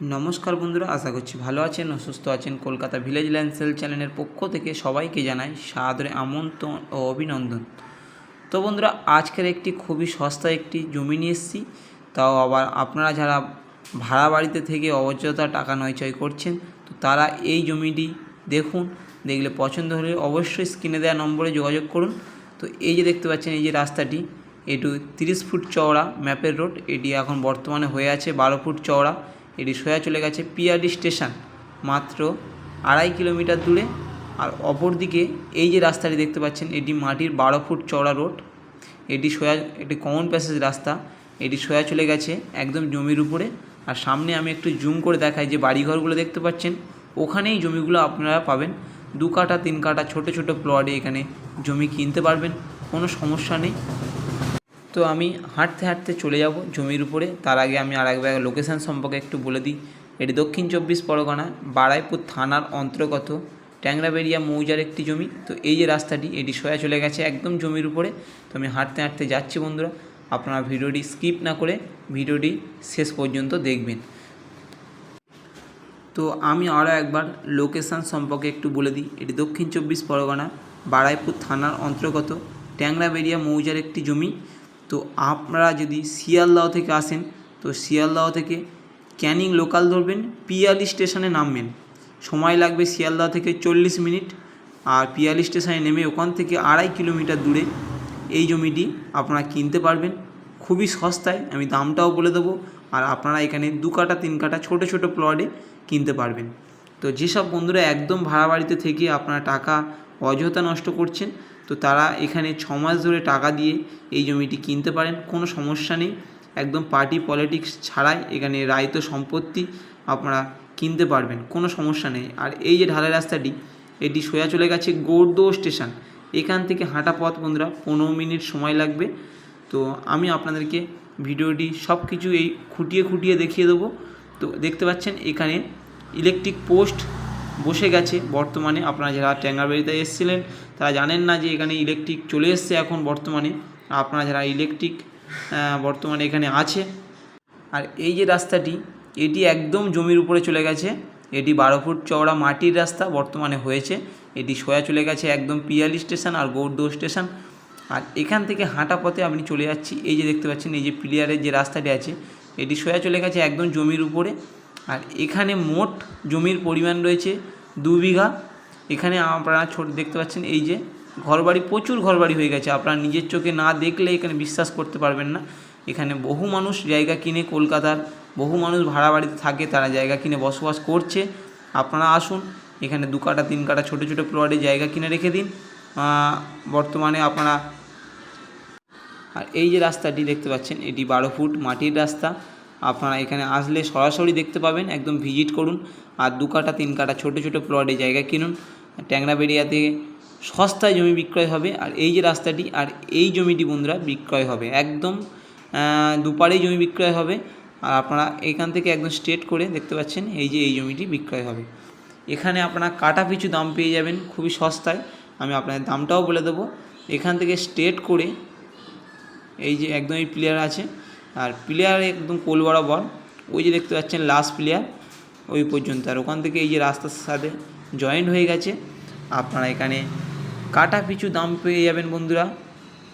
নমস্কার বন্ধুরা, আশা করছি ভালো আছেন ও সুস্থ আছেন কলকাতা ভিলেজ ল্যান্ডসেল চ্যানেলের পক্ষ থেকে সবাইকে জানাই সাদরে আমন্ত্রণ ও অভিনন্দন। তো বন্ধুরা, আজকের একটি খুবই সস্তা একটি জমি নিয়ে এসেছি। তাও আবার আপনারা যারা ভাড়া বাড়িতে থেকে অযথা টাকা নয়চয় করছেন, তো তারা এই জমিটি দেখুন, দেখলে পছন্দ হলে অবশ্যই স্ক্রিনে দেওয়া নম্বরে যোগাযোগ করুন। তো এই যে দেখতে পাচ্ছেন, এই যে রাস্তাটি, এটু তিরিশ ফুট চওড়া ম্যাপের রোড এটি এখন বর্তমানে হয়ে আছে বারো ফুট চওড়া। এটি সোয়া চলে গেছে পিআরডি স্টেশন, মাত্র আড়াই কিলোমিটার দূরে। আর অপরদিকে এই যে রাস্তাটি দেখতে পাচ্ছেন, এটি মাটির বারো ফুট চওড়া রোড। এটি সোয়া এটি কমন প্যাসেজ রাস্তা। এটি সোয়া চলে গেছে একদম জমির উপরে। আর সামনে আমি একটু জুম করে দেখাই যে বাড়িঘরগুলো দেখতে পাচ্ছেন। ওখানেই জমিগুলো আপনারা পাবেন। দু কাঠা, তিন কাঠা ছোটো ছোটো প্লটে এখানে জমি কিনতে পারবেন। কোনো সমস্যা নেই। তো আমি হাঁটতে হাঁটতে চলে যাব জমির উপরে। তার আগে আমি আর একবার লোকেশান সম্পর্কে একটু বলে দিই। এটি দক্ষিণ চব্বিশ পরগনা, বারাইপুর থানার অন্তর্গত ট্যাংরাবেরিয়া মৌজার একটি জমি। তো এই যে রাস্তাটি, এটি সোয়া চলে গেছে একদম জমির উপরে। তো আমি হাঁটতে হাঁটতে যাচ্ছি বন্ধুরা। আপনারা ভিডিওটি স্কিপ না করে ভিডিওটি শেষ পর্যন্ত দেখবেন। তো আমি আরও একবার লোকেশান সম্পর্কে একটু বলে দিই। এটি দক্ষিণ চব্বিশ পরগনা, বারাইপুর থানার অন্তর্গত ট্যাংরাবেরিয়া মৌজার একটি জমি। তো আপনারা যদি শিয়ালদাহ থেকে আসেন, তো শিয়ালদাহ থেকে ক্যানিং লোকাল ধরবেন, পিয়ালি স্টেশনে নামবেন। সময় লাগবে শিয়ালদাহ থেকে চল্লিশ মিনিট, আর পিয়ালি স্টেশনে নেমে ওখান থেকে আড়াই কিলোমিটার দূরে এই জমিটি আপনারা কিনতে পারবেন। খুবই সস্তায়, আমি দামটাও বলে দেবো, আর আপনারা এখানে দু কাটা, তিন কাটা ছোটো ছোটো প্লটে কিনতে পারবেন। তো যেসব বন্ধুরা একদম ভাড়া বাড়িতে থেকে আপনারা টাকা অযথা নষ্ট করছেন তো তারা এখানে ছ মাস ধরে টাকা দিয়ে এই জমিটি কিনতে পারেন, কোনো সমস্যা নেই। একদম পার্টি পলিটিক্স ছাড়াই এখানে রায়িত সম্পত্তি আপনারা কিনতে পারবেন, কোনো সমস্যা নেই। আর এই যে ঢালাই রাস্তাটি, এটি সোজা চলে গেছে গৌরদহ স্টেশন। এখান থেকে হাঁটা পথ বন্ধুরা, পনেরো মিনিট সময় লাগবে। তো আমি আপনাদেরকে ভিডিওটি সব কিছু এই খুঁটিয়ে খুঁটিয়ে দেখিয়ে দেবো। তো দেখতে পাচ্ছেন এখানে ইলেকট্রিক পোস্ট বসে গেছে। বর্তমানে আপনারা যারা ট্যাঙ্গারবাড়িতে এসেছিলেন, তারা জানেন না যে এখানে ইলেকট্রিক চলে এসছে এখন বর্তমানে। আপনারা যারা ইলেকট্রিক বর্তমানে এখানে আছে। আর এই যে রাস্তাটি, এটি একদম জমির উপরে চলে গেছে। এটি বারো ফুট চওড়া মাটির রাস্তা বর্তমানে হয়েছে। এটি সোয়া চলে গেছে একদম পিয়ালি স্টেশন আর গৌরদহ স্টেশন। আর এখান থেকে হাঁটা পথে আপনি চলে যাচ্ছি। এই যে দেখতে পাচ্ছেন, এই যে প্লেয়ারের যে রাস্তাটি আছে, এটি সোয়া চলে গেছে একদম জমির উপরে। আর এখানে মোট জমির পরিমাণ রয়েছে দু বিঘা। এখানে আপনারা ছোট, দেখতে পাচ্ছেন এই যে ঘরবাড়ি, প্রচুর ঘরবাড়ি হয়ে গেছে। আপনারা নিজের চোখে না দেখলে এখানে বিশ্বাস করতে পারবেন না। এখানে বহু মানুষ জায়গা কিনে কলকাতার, বহু মানুষ ভাড়া বাড়িতে থাকে, তারা জায়গা কিনে বসবাস করছে। আপনারা আসুন, এখানে দু কাটা, তিন কাটা ছোটো ছোটো প্লটে জায়গা কিনে রেখে দিন। বর্তমানে আপনারা, আর এই যে রাস্তাটি দেখতে পাচ্ছেন, এটি বারো ফুট মাটির রাস্তা। আপনারা এখানে আসলে সরাসরি দেখতে পাবেন, একদম ভিজিট করুন। আর দু কাটা তিন কাটা ছোটো ছোটো প্লটে জায়গা কিনুন। ট্যাংরাবেড়িয়াতে সস্তায় জমি বিক্রয় হবে। আর এই যে রাস্তাটি, আর এই জমিটি বন্ধুরা বিক্রয় হবে। একদম দুপারেই জমি বিক্রয় হবে। আর আপনারা এখান থেকে একদম স্ট্রেট করে দেখতে পাচ্ছেন, এই যে এই জমিটি বিক্রয় হবে। এখানে আপনারা কাটা পিছু দাম পেয়ে যাবেন, খুবই সস্তায়। আমি আপনাদের দামটাও বলে দেবো। এখান থেকে স্ট্রেট করে, এই যে একদম এই প্লেয়ার আছে। আর প্লেয়ার একদম কোল বরাবর। ওই যে দেখতে পাচ্ছেন লাস্ট প্লেয়ার ওই পর্যন্ত। আর ওখান থেকে এই যে রাস্তার সাথে জয়েন্ট হয়ে গেছে। আপনারা এখানে কাটা পিছু দাম পেয়ে যাবেন বন্ধুরা।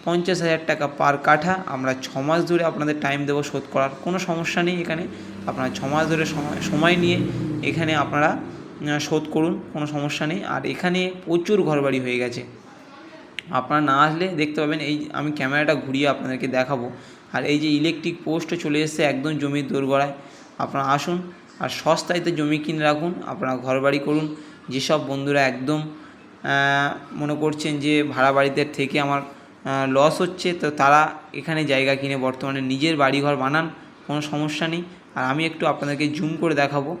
পঞ্চাশ হাজার টাকা পার কাঠা। আমরা ছ মাস ধরে আপনাদের টাইম দেবো শোধ করার। কোনো সমস্যা নেই এখানে। আপনারা ছ মাস ধরে সময় সময় নিয়ে এখানে আপনারা শোধ করুন। কোনো সমস্যা নেই। আর এখানে প্রচুর ঘরবাড়ি হয়ে গেছে। আপনারা না আসলে দেখতে পাবেন, এই আমি ক্যামেরাটা ঘুরিয়ে আপনাদেরকে দেখাবো। আর এই যে ইলেকট্রিক পোস্টও চলে এসছে একদম জমির দোরগড়ায়। আপনারা আসুন আর সস্তায়তে জমি কিনে রাখুন, আপনারা ঘরবাড়ি করুন। যেসব বন্ধুরা একদম মনে করছেন যে ভাড়া বাড়িতে থেকে আমার লস হচ্ছে, তো তারা এখানে জায়গা কিনে বর্তমানে নিজের বাড়িঘর বানান, কোনো সমস্যা নেই। আর আমি একটু আপনাদেরকে জুম করে দেখাবো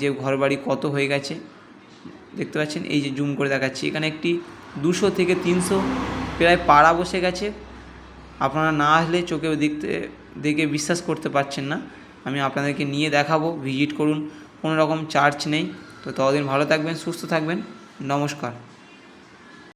যে ঘরবাড়ি কত হয়ে গেছে। দেখতে পাচ্ছেন? এই যে জুম করে দেখাচ্ছি। এখানে একটি দুশো থেকে তিনশো প্রায় পাড়া বসে গেছে। আপনারা না আসলে চোখে দেখতে দেখে বিশ্বাস করতে পারছেন না। আমি আপনাদেরকে নিয়ে দেখাবো ভিজিট করুন। কোনো রকম চার্জ নেই। তো ততদিন ভালো থাকবেন, সুস্থ থাকবেন। নমস্কার।